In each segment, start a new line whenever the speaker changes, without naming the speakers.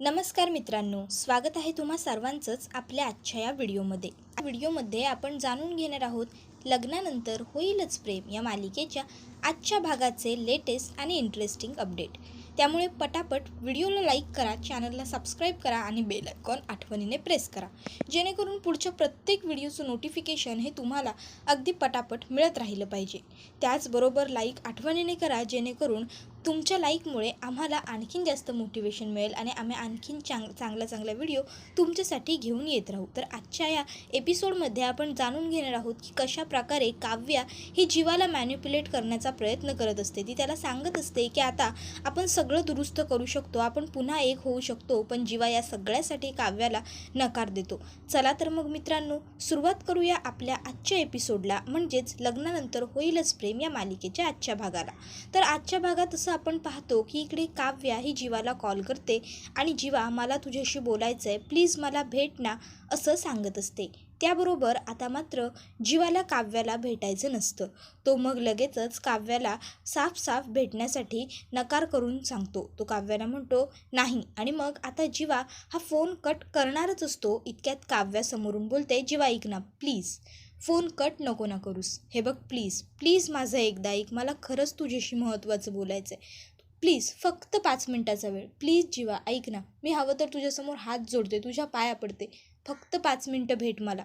नमस्कार मित्रांनो स्वागत आहे तुम्हा सर्वांचंच आपल्या आजच्या या व्हिडिओमध्ये. व्हिडिओमध्ये आपण जाणून घेणार आहोत लग्नानंतर होईलच प्रेम या मालिकेच्या आजच्या भागाचे लेटेस्ट आणि इंटरेस्टिंग अपडेट त्यामुळे पटापट व्हिडिओला लाईक करा चॅनलला सबस्क्राईब करा आणि बेल आयकॉन आठवणीने प्रेस करा. जेणेकरून पुढच्या प्रत्येक व्हिडिओचं नोटिफिकेशन हे तुम्हाला अगदी पटापट मिळत राहिलं पाहिजे. त्याचबरोबर लाईक आठवणीने करा जेणेकरून तुमच्या लाईकमुळे आम्हाला आणखीन जास्त मोटिवेशन मिळेल आणि आम्ही आणखीन चांग चांगला चांगला व्हिडिओ तुमच्यासाठी घेऊन येत राहू. तर आजच्या या एपिसोडमध्ये आपण जाणून घेणार आहोत की कशा प्रकारे काव्या ही जीवाला मॅन्युप्युलेट करण्याचा प्रयत्न करत असते. ती त्याला सांगत असते की आता आपण सगळं दुरुस्त करू शकतो आपण पुन्हा एक होऊ शकतो पण जीवा या सगळ्यासाठी काव्याला नकार देतो. चला तर मग मित्रांनो सुरुवात करूया आपल्या आजच्या एपिसोडला. म्हणजेच लग्नानंतर होईलच प्रेम या मालिकेच्या आजच्या भागाला. तर आजच्या भागात असं आपण पाहतो की इकडे काव्या ही जीवाला कॉल करते. आणि जीवा मला तुझ्याशी बोलायचं आहे प्लीज मला भेट ना असं सांगत असते. त्याबरोबर आता मात्र जीवाला काव्याला भेटायचं नसतं. तो मग लगेचच काव्याला साफ साफ भेटण्यासाठी नकार करून सांगतो. तो काव्याला म्हणतो नाही. आणि मग आता जीवा हा फोन कट करणारच असतो. इतक्यात काव्यासमोरून बोलते जीवा ऐक ना प्लीज फोन कट नको ना करूस. हे बघ प्लीज प्लीज माझं एकदा ऐक. मला खरंच तुझ्याशी महत्त्वाचं बोलायचं आहे प्लीज फक्त पाच मिनटाचा वेळ. प्लीज जीवा ऐक ना. मी हवं तर तुझ्यासमोर हात जोडते तुझ्या पाया पडते. फक्त पाच मिनटं भेट मला.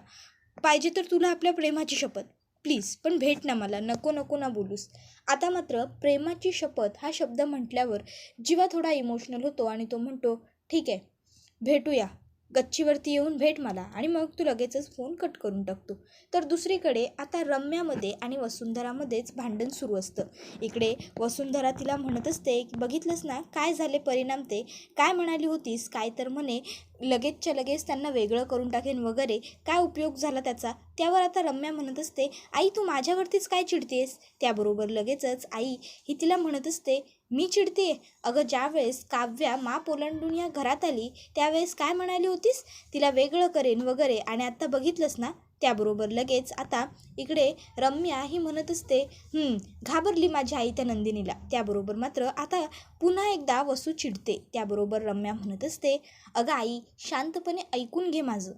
पाहिजे तर तुला आपल्या प्रेमाची शपथ. प्लीज पण भेट ना मला. नको नको ना बोलूस. आता मात्र प्रेमाची शपथ हा शब्द म्हटल्यावर जीवा थोडा इमोशनल होतो आणि तो म्हणतो ठीक आहे भेटूया. गच्चीवरती येऊन भेट मला आणि मग तू लगेचच फोन कट करून टाकतो. तर दुसरीकडे आता रम्यामध्ये आणि वसुंधरामध्येच भांडण सुरू असतं. इकडे वसुंधरा तिला म्हणत असते की बघितलंस ना काय झाले परिणाम ते? काय म्हणाली होतीस? काय तर म्हणे लगेचच्या लगेच त्यांना वेगळं करून टाकेन वगैरे. काय उपयोग झाला त्याचा? त्यावर आता रम्या म्हणत असते आई तू माझ्यावरतीच काय चिडतेस? त्याबरोबर लगेचच आई ही तिला म्हणत असते मी चिडते. अगं ज्यावेळेस काव्या मा ओलांडून या घरात आली त्यावेळेस काय म्हणाली होतीस? तिला वेगळं करेन वगैरे आणि आत्ता बघितलंस ना? त्याबरोबर लगेच आता इकडे रम्या ही म्हणत असते घाबरली माझी आई त्या नंदिनीला. त्याबरोबर मात्र आता पुन्हा एकदा वसू चिडते. त्याबरोबर रम्या म्हणत असते अगं आई शांतपणे ऐकून घे माझं.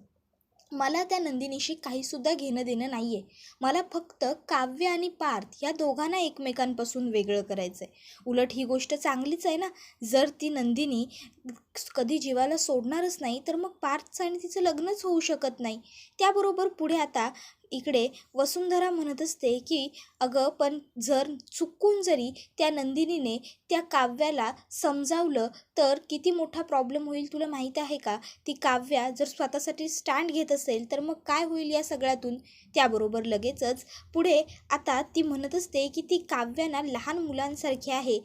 मला त्या नंदिनीशी काहीसुद्धा घेणं देणं नाही आहे मला फक्त काव्य आणि पार्थ या दोघांना एकमेकांपासून वेगळं करायचं आहे उलट ही गोष्ट चांगलीच आहे ना? जर ती नंदिनी कधी जीवाला सोडणारच नाही तर मग पार्थचं आणि तिचं लग्नच होऊ शकत नाही. त्याबरोबर पुढे आता इकडे वसुंधरा म्हणत असते की अगं पण जर चुकून जरी त्या नंदिनीने त्या काव्याला समजावलं तर किती मोठा प्रॉब्लेम होईल तुला माहीत आहे का? ती काव्या जर स्वतःसाठी स्टँड घेत असेल तर मग काय होईल या सगळ्यातून? त्याबरोबर लगेचच पुढे आता ती म्हणत असते की ती काव्याना लहान मुलांसारखी आहे.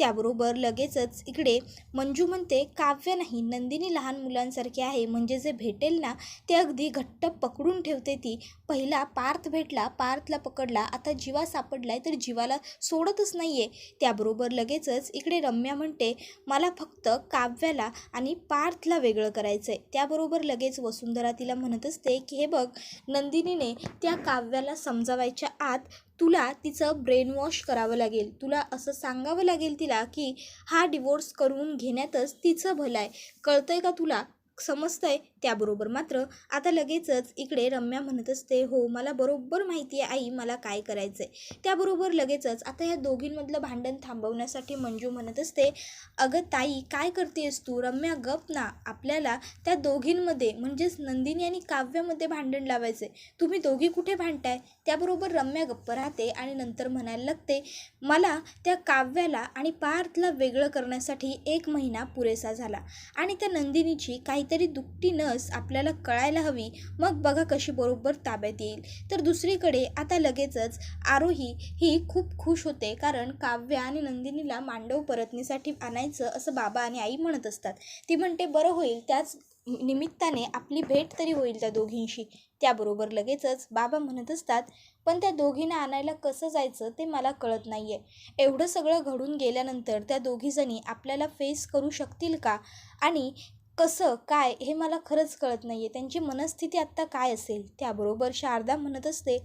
त्याबरोबर लगेचच इकडे मंजू म्हणते काव्य नाही नंदिनी लहान मुलांसारखी आहे. म्हणजे जे भेटेल ना ते अगदी घट्ट पकडून ठेवते ती. पहिला पार्थ भेटला पार्थला पकडला. आता जीवा सापडलाय तर जीवाला सोडतच नाही आहे त्याबरोबर लगेचच इकडे रम्या म्हणते मला फक्त काव्याला आणि पार्थला वेगळं करायचं आहे त्याबरोबर लगेच वसुंधरा तिला म्हणत असते की हे बघ नंदिनीने त्या काव्याला समजावायच्या आत तुला तिचं ब्रेनवॉश करावं लागेल. तुला असं सांगावं लागेल तिला की हा डिवोर्स करून घेण्यातच तिचं भलं आहे. कळतं आहे का तुला? समजतंय त्याबरोबर मात्र आता लगेचच इकडे रम्या म्हणत असते हो मला बरोबर माहिती आहे आई मला काय करायचं आहे त्याबरोबर लगेचच आता या दोघींमधलं भांडण थांबवण्यासाठी मंजू म्हणत असते अगं ताई काय करतेस तू? रम्या गप ना. आपल्याला त्या दोघींमध्ये म्हणजेच नंदिनी आणि काव्यामध्ये भांडण लावायचे तुम्ही दोघी कुठे भांडताय? त्याबरोबर रम्या गप्प राहते आणि नंतर म्हणायला लागते मला त्या काव्याला आणि पार्थला वेगळं करण्यासाठी एक महिना पुरेसा झाला आणि त्या नंदिनीची काही काहीतरी दुपटी नस आपल्याला कळायला हवी. मग बघा कशी बरोबर ताब्यात येईल. तर दुसरीकडे आता लगेचच आरोही ही खूप खुश होते. कारण काव्या आणि नंदिनीला मांडव परतणीसाठी आणायचं असं बाबा आणि आई म्हणत असतात. ती म्हणते बरं होईल त्याच निमित्ताने आपली भेट तरी होईल त्या दोघींशी. त्याबरोबर लगेचच बाबा म्हणत असतात पण त्या दोघींना आणायला कसं जायचं ते मला कळत नाही आहे एवढं सगळं घडून गेल्यानंतर त्या दोघीजणी आपल्याला फेस करू शकतील का? आणि कसं काय हे मला खरंच कळत नाही आहे त्यांची मनस्थिती आत्ता काय असेल त्याबरोबर शारदा म्हणत असते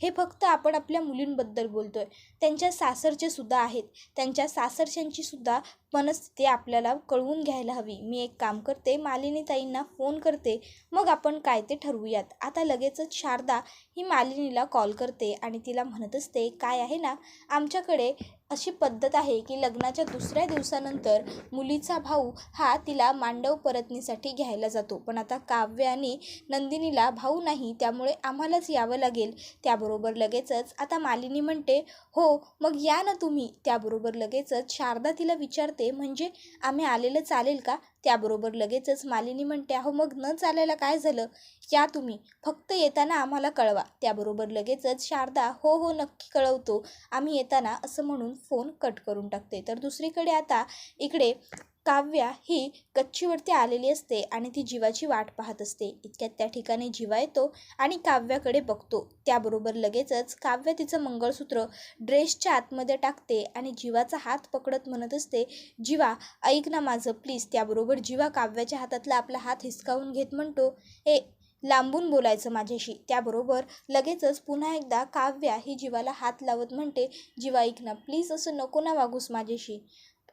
हे फक्त आपण आपल्या मुलींबद्दल बोलतो आहे त्यांच्या सासरचे सुद्धा आहेत. त्यांच्या सासरच्यांची सुद्धा मनस्थिती आपल्याला कळवून घ्यायला हवी. मी एक काम करते मालिनीताईंना फोन करते. मग आपण काय ते ठरवूयात. आता लगेचच शारदा ही मालिनीला कॉल करते आणि तिला म्हणत असते काय आहे ना आमच्याकडे अशी पद्धत आहे की लग्नाच्या दुसऱ्या दिवसानंतर मुलीचा भाऊ हा तिला मांडव परतनीसाठी घ्यायला जातो. पण आता काव्य आणि नंदिनीला भाऊ नाही त्यामुळे आम्हालाच यावं लागेल. त्याबरोबर लगेचच आता मालिनी म्हणते हो मग या ना तुम्ही. त्याबरोबर लगेचच शारदा तिला विचारते म्हणजे आम्ही आलेलं चालेल का? त्याबरोबर लगेचच मालिनी म्हणते अहो मग न चालायला काय झालं? या तुम्ही. फक्त येताना आम्हाला कळवा. त्याबरोबर लगेचच शारदा हो हो नक्की कळवतो. आम्ही येताना असं म्हणून फोन कट करून टाकते. तर दुसरीकडे आता इकडे काव्या ही गच्चीवरती आलेली असते आणि ती जीवाची वाट पाहत असते. इतक्यात त्या ठिकाणी जीवा येतो आणि काव्याकडे बघतो. त्याबरोबर लगेचच काव्य तिचं मंगळसूत्र ड्रेसच्या आतमध्ये टाकते आणि जीवाचा हात पकडत म्हणत असते जीवा ऐक ना माझं प्लीज. त्याबरोबर जीवा काव्याच्या हातातला आपला हात हिसकावून घेत म्हणतो ए लांबून बोलायचं माझ्याशी. त्याबरोबर लगेचच पुन्हा एकदा काव्या ही जीवाला हात लावत म्हणते जीवा ऐक ना प्लीज असं नको ना वागूस माझ्याशी.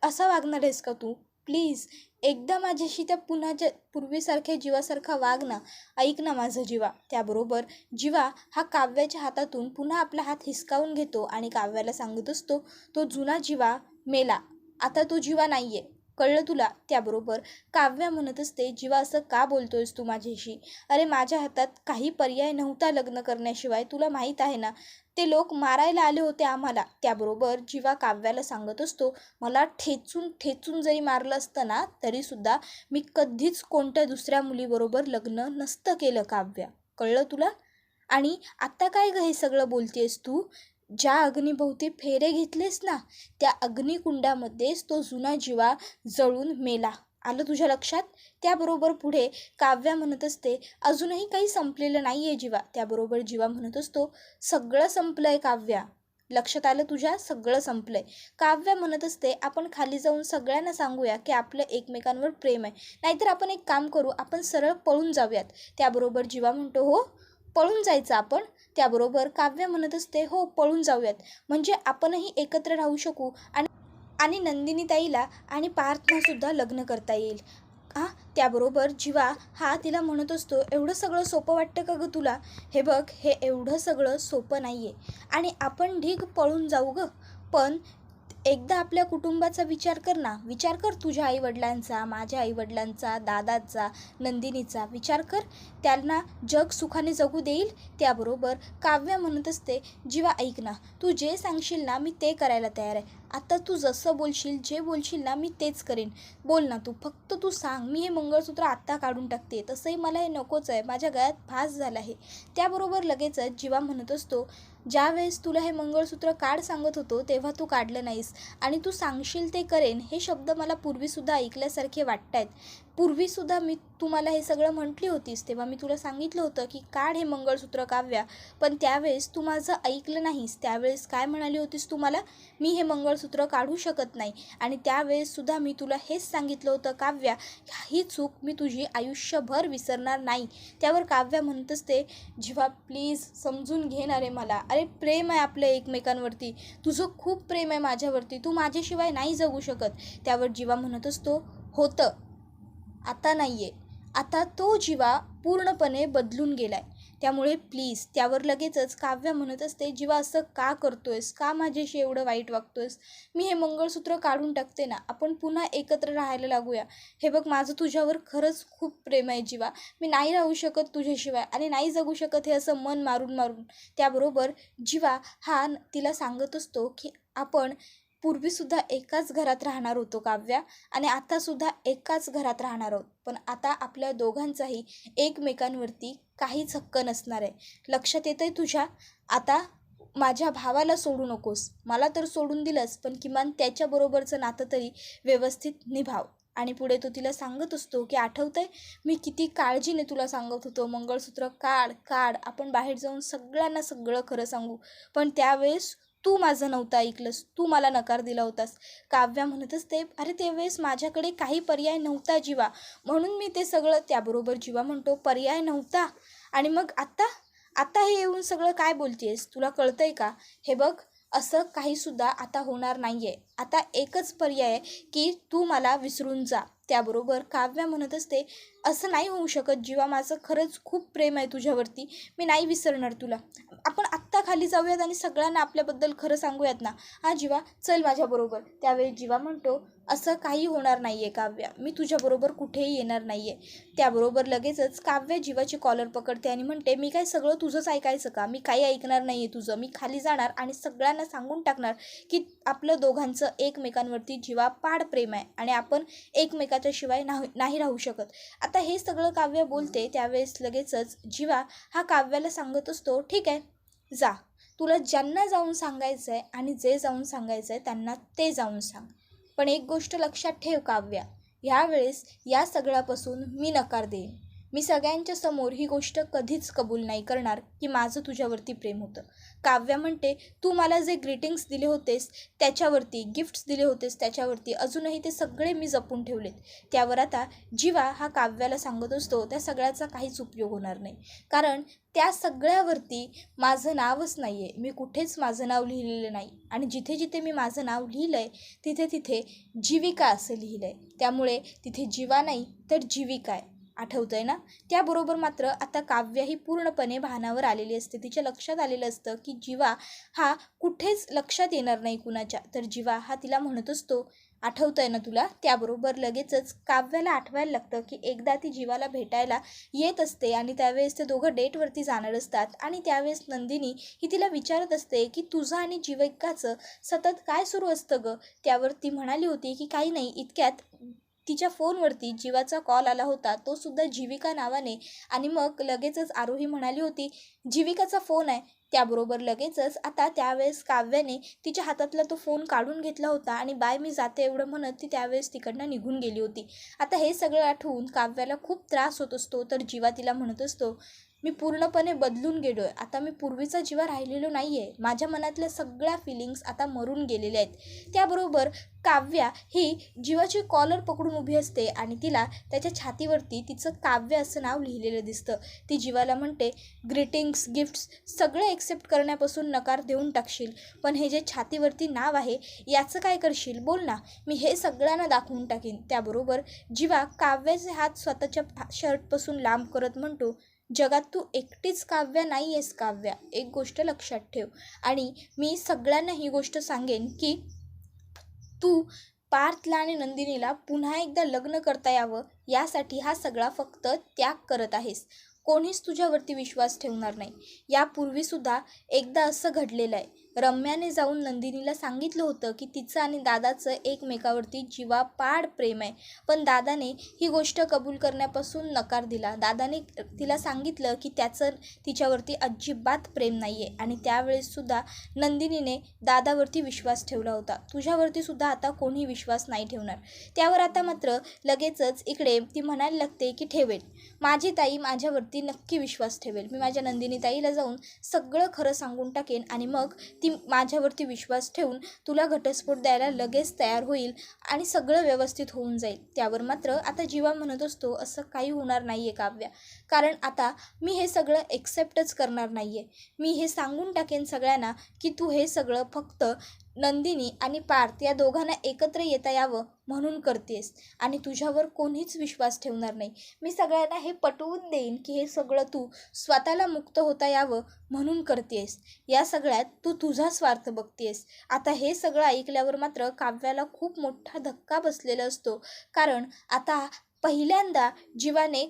असा वागणार आहेस का तू? प्लीज एकदा माझ्याशी त्या पुन्हा ज पूर्वीसारख्या जीवासारखा वाग ना. ऐक ना माझं जीवा. त्याबरोबर जीवा हा काव्याच्या हातातून पुन्हा आपला हात हिसकावून घेतो आणि काव्याला सांगत असतो तो जुना जीवा मेला. आता तो जीवा नाही आहे कळलं तुला? त्याबरोबर काव्या म्हणत असते जीवा असं का बोलतोयस तू माझ्याशी? अरे माझ्या हातात काही पर्याय नव्हता लग्न करण्याशिवाय. तुला माहीत आहे ना ते लोक मारायला आले होते आम्हाला. त्याबरोबर जीवा काव्याला सांगत असतो मला ठेचून ठेचून जरी मारलं असतं ना तरीसुद्धा मी कधीच कोणत्या दुसऱ्या मुलीबरोबर लग्न नसतं केलं काव्या. कळलं तुला? आणि आत्ता काय ग हे सगळं बोलतेस तू? ज्या अग्निभोवती फेरे घेतलेस ना त्या अग्निकुंडामध्येच तो जुना जीवा जळून मेला. आलं तुझ्या लक्षात? त्याबरोबर पुढे काव्या म्हणत असते अजूनही काही संपलेलं नाही आहे जीवा. त्याबरोबर जीवा म्हणत असतो सगळं संपलं आहे काव्या. लक्षात आलं तुझ्या? सगळं संपलं आहे काव्या म्हणत असते आपण खाली जाऊन सगळ्यांना सांगूया की आपलं एकमेकांवर प्रेम आहे. नाहीतर आपण एक काम करू आपण सरळ पळून जाऊयात. त्याबरोबर जीवा म्हणतो हो पळून जायचं आपण. त्याबरोबर काव्य म्हणत असते हो पळून जाऊयात. म्हणजे आपणही एकत्र राहू शकू आणि आणि नंदिनीताईला आणि पार्थनासुद्धा लग्न करता येईल. हां त्याबरोबर जीवा हा तिला म्हणत असतो एवढं सगळं सोपं वाटतं का गं तुला? हे बघ हे एवढं सगळं सोपं नाही आहे आणि आपण ढीग पळून जाऊ गं. पण एकदा आपल्या कुटुंबाचा विचार कर ना. विचार कर तुझ्या आईवडिलांचा माझ्या आईवडिलांचा दादाचा नंदिनीचा. विचार कर. त्यांना जग सुखाने जगू देईल. त्याबरोबर काव्या म्हणत असते जीवा ऐक ना. तू जे सांगशील ना मी ते करायला तयार आहे. आता तू जसं बोलशील जे बोलशील ना मी तेच करेन. बोल ना तू फक्त तू सांग मी हे मंगळसूत्र आत्ता काढून टाकते. तसंही मला हे नकोच आहे माझ्या गळ्यात फास झाला आहे. त्याबरोबर लगेचच जीवा म्हणत असतो ज्या वेळेस तुला हे मंगळसूत्र काढ सांगत होतो तेव्हा तू काढलं नाहीस. आणि तू सांगशील ते करेन हे शब्द मला पूर्वीसुद्धा ऐकल्यासारखे वाटत आहेत पूर्वीसुद्धा मी तुम्हाला हे सगळं म्हटली होतीस तेव्हा मी तुला सांगितलं होतं की काढ हे मंगळसूत्र काव्या पण त्यावेळेस तू माझं ऐकलं नाहीस. त्यावेळेस काय म्हणाली होतीस तू मला मी हे मंगळसूत्र काढू शकत नाही. आणि त्यावेळेससुद्धा मी तुला हेच सांगितलं होतं काव्या ही चूक मी तुझी आयुष्यभर विसरणार नाही. त्यावर काव्या म्हणत असते जेव्हा प्लीज समजून घेणारे मला. अरे प्रेम आहे आपलं एकमेकांवरती. तुझं खूप प्रेम आहे माझ्यावरती. तू माझ्याशिवाय नाही जगू शकत. त्यावर जीवा म्हणत असतो होतं. आता नाही आहे आता तो जीवा पूर्णपणे बदलून गेलाय. त्यामुळे प्लीज त्यावर लगेचच काव्य म्हणत असते जीवा असं का करतोयस? का माझ्याशी एवढं वाईट वागतोयस? मी हे मंगळसूत्र काढून टाकते ना आपण पुन्हा एकत्र राहायला लागूया. हे बघ माझं तुझ्यावर खरंच खूप प्रेम आहे जीवा. मी नाही राहू शकत तुझ्याशिवाय आणि नाही जगू शकत हे असं मन मारून मारून. त्याबरोबर जीवा हा तिला सांगत असतो की आपण पूर्वीसुद्धा एकाच घरात राहणार होतो काव्या आणि आतासुद्धा एकाच घरात राहणार आहोत. पण आता आपल्या दोघांचाही एकमेकांवरती काहीच हक्क नसणार आहे. लक्षात येतं आहे तुझ्या? आता माझ्या भावाला सोडू नकोस. मला तर सोडून दिलंस पण किमान त्याच्याबरोबरचं नातं तरी व्यवस्थित निभाव. आणि पुढे तो तिला सांगत असतो की आठवतंय? मी किती काळजीने तुला सांगत होतो. मंगळसूत्र काढ काढ. आपण बाहेर जाऊन सगळ्यांना सगळं खरं सांगू. पण त्यावेळेस तू माझं नव्हतं ऐकलंस. तू मला नकार दिला होतास. काव्या म्हणत असते अरे त्यावेळेस माझ्याकडे काही पर्याय नव्हता जीवा. म्हणून मी ते सगळं त्याबरोबर जीवा म्हणतो पर्याय नव्हता. आणि मग आत्ता आत्ता हे येऊन सगळं काय बोलतेस? तुला कळतंय का? हे बघ असं काहीसुद्धा आता होणार नाही आहे आता एकच पर्याय आहे की तू मला विसरून जा. त्याबरोबर काव्या म्हणत असते असं नाही होऊ शकत जीवा माझं खरंच खूप प्रेम आहे तुझ्यावरती. मी नाही विसरणार तुला. आपण आत्ता खाली जाऊयात आणि सगळ्यांना आपल्याबद्दल खरं सांगूयात ना. हा जीवा चल माझ्याबरोबर. त्यावेळी जीवा म्हणतो असं काही होणार नाही आहे काव्या. मी तुझ्याबरोबर कुठेही येणार नाही आहे त्याबरोबर लगेचच काव्य जीवाची कॉलर पकडते आणि म्हणते मी काय सगळं तुझंच ऐकायचं का? मी काही ऐकणार नाही आहे तुझं. मी खाली जाणार आणि सगळ्यांना सांगून टाकणार की आपलं दोघांचं एकमेकांवरती जीवा पाड प्रेम आहे आणि आपण एकमेकाच्या शिवाय नाही नाही राहू शकत. आता हे सगळं काव्य बोलते त्यावेळेस लगेचच जीवा हा काव्याला सांगत असतो ठीक आहे जा. तुला ज्यांना जाऊन सांगायचं आहे आणि जे जाऊन सांगायचं आहे त्यांना ते जाऊन सांग. पण एक गोष्ट लक्षात ठेव काव्या ह्यावेळेस या सगळ्यापासून मी नकार देईन. मी सगळ्यांच्या समोर ही गोष्ट कधीच कबूल नाही करणार की माझं तुझ्यावरती प्रेम होतं. काव्या म्हणते तू मला जे ग्रीटिंग्स दिले होतेस त्याच्यावरती गिफ्ट्स दिले होतेस त्याच्यावरती अजूनही ते सगळे मी जपून ठेवलेत. त्यावर आता जीवा हा काव्याला सांगत असतो त्या सगळ्याचा काहीच उपयोग होणार नाही. कारण त्या सगळ्यावरती माझं नावच नाही आहे मी कुठेच माझं नाव लिहिलेलं नाही. आणि जिथे जिथे मी माझं नाव लिहिलं आहे तिथे तिथे जीविका असं लिहिलं आहे त्यामुळे तिथे जीवा नाही तर जीविका आहे. आठवतं आहे ना? त्याबरोबर मात्र आता काव्य ही पूर्णपणे भानावर आलेली असते. तिच्या लक्षात आलेलं असतं की जीवा हा कुठेच लक्षात येणार नाही कुणाच्या. तर जीवा हा तिला म्हणत असतो आठवतं आहे ना तुला? त्याबरोबर लगेचच काव्याला आठवायला लागतं की एकदा ती जीवाला भेटायला येत असते आणि त्यावेळेस ते दोघं डेटवरती जाणार असतात. आणि त्यावेळेस नंदिनी ही तिला विचारत असते की तुझं आणि जीविकाचं सतत काय सुरू असतं गं? त्यावर ती म्हणाली होती की काही नाही इतक्यात तिच्या फोनवरती जीवाचा कॉल आला होता. तो सुद्धा जीविका नावाने. आणि मग लगेचच आरोही म्हणाली होती जीविकाचा फोन आहे. त्याबरोबर लगेचच आता त्यावेळेस काव्याने तिच्या हातातला तो फोन काढून घेतला होता आणि बाय मी जाते एवढं म्हणत ती त्यावेळेस तिकडनं निघून गेली होती. आता हे सगळं आठवून काव्याला खूप त्रास होत असतो. तर जीवा तिला म्हणत असतो मी पूर्णपणे बदलून गेलो आहे आता मी पूर्वीचा जीवा राहिलेलो नाही आहे माझ्या मनातल्या सगळ्या फिलिंग्स आता मरून गेलेल्या आहेत. त्याबरोबर काव्या ही जीवाची कॉलर पकडून उभी असते आणि तिला त्याच्या छातीवरती तिचं काव्य असं नाव लिहिलेलं दिसतं. ती जीवाला म्हणते ग्रीटिंग्स गिफ्ट्स सगळं एक्सेप्ट करण्यापासून नकार देऊन टाकशील. पण हे जे छातीवरती नाव आहे याचं काय करशील? बोल ना. मी हे सगळ्यांना दाखवून टाकीन. त्याबरोबर जीवा काव्याचे हात स्वतःच्या शर्टपासून लांब करत म्हणतो जगात तू एकटीच काव्य नाही आहेस काव्या. एक गोष्ट लक्षात ठेव. आणि मी सगळ्यांना ही गोष्ट सांगेन की तू पार्थला आणि नंदिनीला पुन्हा एकदा लग्न करता यावं यासाठी हा सगळा फक्त त्याग करत आहेस. कोणीच तुझ्यावरती विश्वास ठेवणार नाही. यापूर्वीसुद्धा एकदा असं घडलेलं आहे. रम्याने जाऊन नंदिनीला सांगितलं होतं की तिचं आणि दादाचं एकमेकावरती जीवापाड प्रेम आहे. पण दादाने ही गोष्ट कबूल करण्यापासून नकार दिला. दादाने तिला सांगितलं की त्याचं तिच्यावरती अजिबात प्रेम नाही आहे आणि त्यावेळेससुद्धा नंदिनीने दादावरती विश्वास ठेवला होता. तुझ्यावरती सुद्धा आता कोणी विश्वास नाही ठेवणार. त्यावर आता मात्र लगेचच इकडे ती म्हणायला लागते की ठेवेल. माझी ताई माझ्यावरती नक्की विश्वास ठेवेल. मी माझ्या नंदिनी ताईला जाऊन सगळं खरं सांगून टाकेन आणि मग ती माझ्यावरती विश्वास ठेवून तुला घटस्फोट द्यायला लगेच तयार होईल आणि सगळं व्यवस्थित होऊन जाईल. त्यावर मात्र आता जीवा म्हणत असतो असं काही होणार नाही आहे काव्या. कारण आता मी हे सगळं एक्सेप्टच करणार नाही आहे मी हे सांगून टाकेन सगळ्यांना की तू हे सगळं फक्त नंदिनी आणि पार्थ या दोघांना एकत्र येता यावं म्हणून करतेस आणि तुझ्यावर कोणीच विश्वास ठेवणार नाही. मी सगळ्यांना हे पटवून देईन की हे सगळं तू स्वतःला मुक्त होता यावं म्हणून करतेस. या सगळ्यात तू तुझा स्वार्थ बघतेस. आता हे सगळं ऐकल्यावर मात्र काव्याला खूप मोठा धक्का बसलेला असतो. कारण आता पहिल्यांदा जीवाने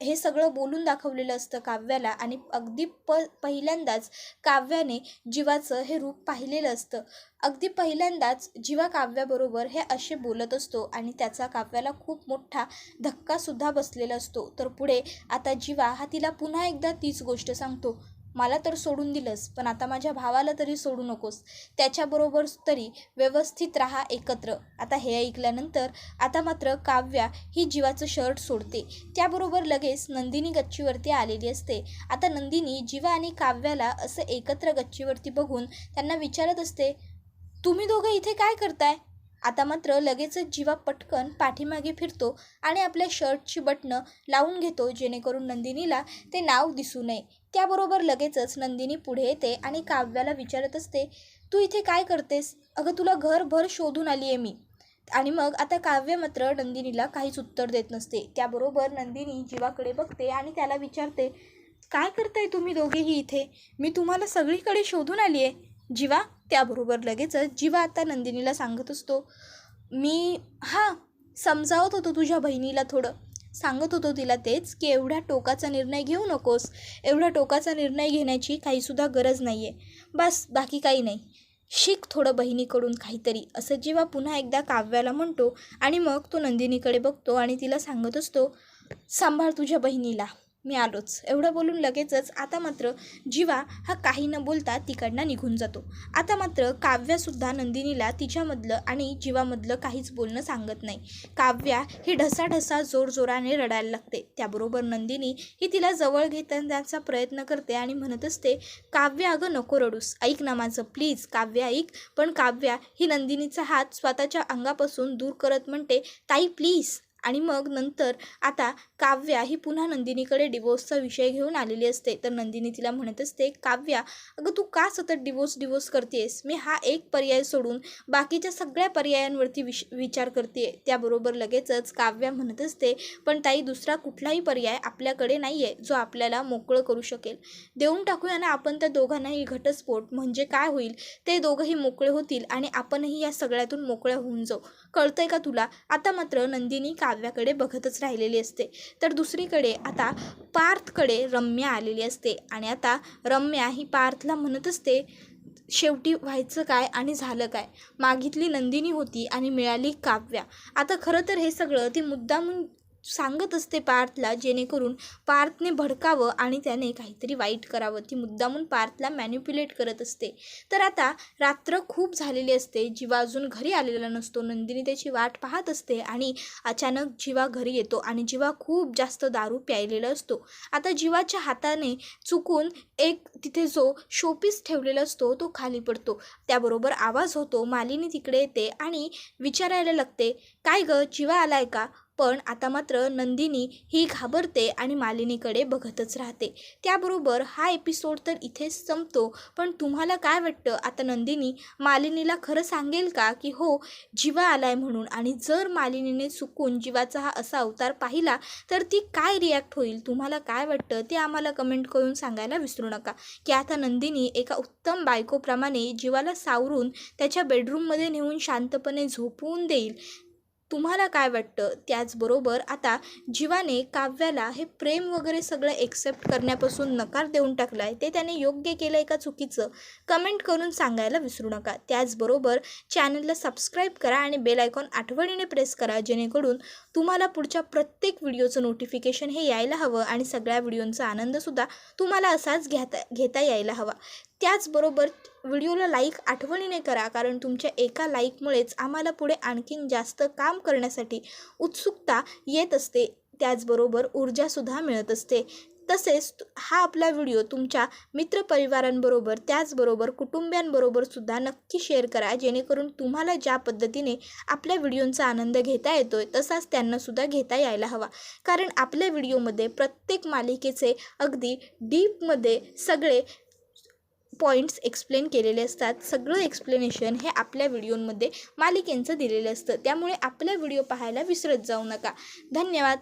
हे सगळं बोलून दाखवलेलं असतं काव्याला आणि अगदी प पहिल्यांदाच काव्याने जीवाचं हे रूप पाहिलेलं असतं. अगदी पहिल्यांदाच जीवा काव्याबरोबर हे असे बोलत असतो आणि त्याचा काव्याला खूप मोठा धक्कासुद्धा बसलेला असतो. तर पुढे आता जीवा हा तिला पुन्हा एकदा तीच गोष्ट सांगतो. मला तर सोडून दिलंस पण आता माझ्या भावाला तरी सोडू नकोस. त्याच्याबरोबर तरी व्यवस्थित राहा एकत्र. आता हे ऐकल्यानंतर आता मात्र काव्या ही जीवाचं शर्ट सोडते. त्याबरोबर लगेच नंदिनी गच्चीवरती आलेली असते. आता नंदिनी जीवा आणि काव्याला असं एकत्र गच्चीवरती बघून त्यांना विचारत असते तुम्ही दोघं इथे काय करताय? आता मात्र लगेचच जीवा पटकन पाठीमागे फिरतो आणि आपल्या शर्टची बटणं लावून घेतो जेणेकरून नंदिनीला ते नाव दिसू नये. त्याबरोबर लगेचच नंदिनी पुढे येते आणि काव्याला विचारत असते तू इथे काय करतेस? अगं तुला घरभर शोधून आली आहे मी. आणि मग आता काव्य मात्र नंदिनीला काहीच उत्तर देत नसते. त्याबरोबर नंदिनी जीवाकडे बघते आणि त्याला विचारते काय करताय तुम्ही दोघेही इथे? मी तुम्हाला सगळीकडे शोधून आली आहे. जीवा त्याबरोबर लगेचच जीवा आता नंदिनीला सांगत असतो मी हां समजावत होतो तुझ्या बहिणीला थोडं. सांगत होतो तिला तेच की एवढ्या टोकाचा निर्णय घेऊ नकोस. एवढ्या टोकाचा निर्णय घेण्याची काहीसुद्धा गरज नाही आहे बस बाकी काही नाही. शिक थोडं बहिणीकडून काहीतरी. असं जेव्हा पुन्हा एकदा काव्याला म्हणतो आणि मग तो नंदिनीकडे बघतो आणि तिला सांगत असतो सांभाळ तुझ्या बहिणीला. मी आलोच. एवढं बोलून लगेचच आता मात्र जीवा हा काही न बोलता तिकडनं निघून जातो. आता मात्र काव्यासुद्धा नंदिनीला तिच्यामधलं आणि जीवामधलं काहीच बोलणं सांगत नाही. काव्या ही ढसाढसा जोरजोराने रडायला लागते. त्याबरोबर नंदिनी ही तिला जवळ घेण्याचा प्रयत्न करते आणि म्हणत असते काव्य अगं नको रडूस. ऐक ना माझं. प्लीज काव्य ऐक. पण काव्या ही नंदिनीचा हात स्वतःच्या अंगापासून दूर करत म्हणते ताई प्लीज. आणि मग नंतर आता काव्या ही पुन्हा नंदिनीकडे डिवोर्सचा विषय घेऊन आलेली असते. तर नंदिनी तिला म्हणत असते काव्या अगं तू का सतत डिवोर्स डिवोर्स करतेस मी हा एक पर्याय सोडून बाकीच्या सगळ्या पर्यायांवरती विश विचार करते त्याबरोबर लगेचच काव्या म्हणत असते पण ताई दुसरा कुठलाही पर्याय आपल्याकडे नाही आहे जो आपल्याला मोकळं करू शकेल. देऊन टाकूया ना आपण त्या दोघांनाही घटस्फोट. म्हणजे काय होईल? ते दोघंही मोकळे होतील आणि आपणही या सगळ्यातून मोकळ्या होऊन जाऊ. कळतंय का तुला? आता मात्र नंदिनी काव्याकडे बघतच राहिलेली असते. तर दुसरीकडे आता पार्थकडे रम्या आलेली असते. आणि आता रम्या ही पार्थला म्हणत असते शेवटी व्हायचं काय आणि झालं काय? मागितली नंदिनी होती आणि मिळाली काव्या. आता खरं तर हे सगळं ती मुद्दामून सांगत असते पार्थला जेणेकरून पार्थने भडकावं आणि त्याने काहीतरी वाईट करावं. ती मुद्दामून पार्थला मॅन्युप्युलेट करत असते. तर आता रात्र खूप झालेली असते. जीवा अजून घरी आलेला नसतो. नंदिनी त्याची वाट पाहत असते आणि अचानक जीवा घरी येतो आणि जीवा खूप जास्त दारू प्यायलेला असतो. आता जीवाच्या हाताने चुकून एक तिथे जो शोपीस ठेवलेला असतो तो खाली पडतो. त्याबरोबर आवाज होतो. मालिनी तिकडे येते आणि विचारायला लागते काय ग जीवा आलाय का? पण आता मात्र नंदिनी ही घाबरते आणि मालिनीकडे बघतच राहते. त्याबरोबर हा एपिसोड तर इथेच संपतो. पण तुम्हाला काय वाटतं? आता नंदिनी मालिनीला खरं सांगेल का? की हो जीवा आलाय म्हणून आणि जर मालिनीने चुकून जीवाचा हा असा अवतार पाहिला तर ती काय रिॲक्ट होईल? तुम्हाला काय वाटतं? ते आम्हाला कमेंट करून सांगायला विसरू नका. की आता नंदिनी एका उत्तम बायकोप्रमाणे जीवाला सावरून त्याच्या बेडरूममध्ये नेऊन शांतपणे झोपवून देईल. तुम्हाला काय वाटतं? त्याचबरोबर आता जीवाने काव्याला हे प्रेम वगैरे सगळं एक्सेप्ट करण्यापासून नकार देऊन टाकला आहे ते त्याने योग्य केलं आहे का चुकीचं? कमेंट करून सांगायला विसरू नका. त्याचबरोबर चॅनलला सबस्क्राईब करा आणि बेल आयकॉन आठवणीने प्रेस करा जेणेकरून तुम्हाला पुढच्या प्रत्येक व्हिडिओचं नोटिफिकेशन हे यायला हवं आणि सगळ्या व्हिडिओंचा आनंदसुद्धा तुम्हाला असाच घेता घेता यायला हवा. त्याचबरोबर व्हिडिओला लाईक आठवणीने करा कारण तुमच्या एका लाईकमुळेच आम्हाला पुढे आणखीन जास्त काम करण्यासाठी उत्सुकता येत असते. त्याचबरोबर ऊर्जासुद्धा मिळत असते. तसेच हा आपला व्हिडिओ तुमच्या मित्रपरिवारांबरोबर त्याचबरोबर कुटुंबियांबरोबर सुद्धा नक्की शेअर करा जेणेकरून तुम्हाला ज्या पद्धतीने आपल्या व्हिडिओंचा आनंद घेता येतो आहे तसाच त्यांनासुद्धा घेता यायला हवा. कारण आपल्या व्हिडिओमध्ये प्रत्येक मालिकेचे अगदी डीपमध्ये सगळे पॉईंट्स एक्सप्लेन केलेले असतात. सगळं एक्सप्लेनेशन हे आपल्या व्हिडिओमध्ये मालिकेंचं दिलेलं असतं. त्यामुळे आपला व्हिडिओ पाहायला विसरत जाऊ नका. धन्यवाद.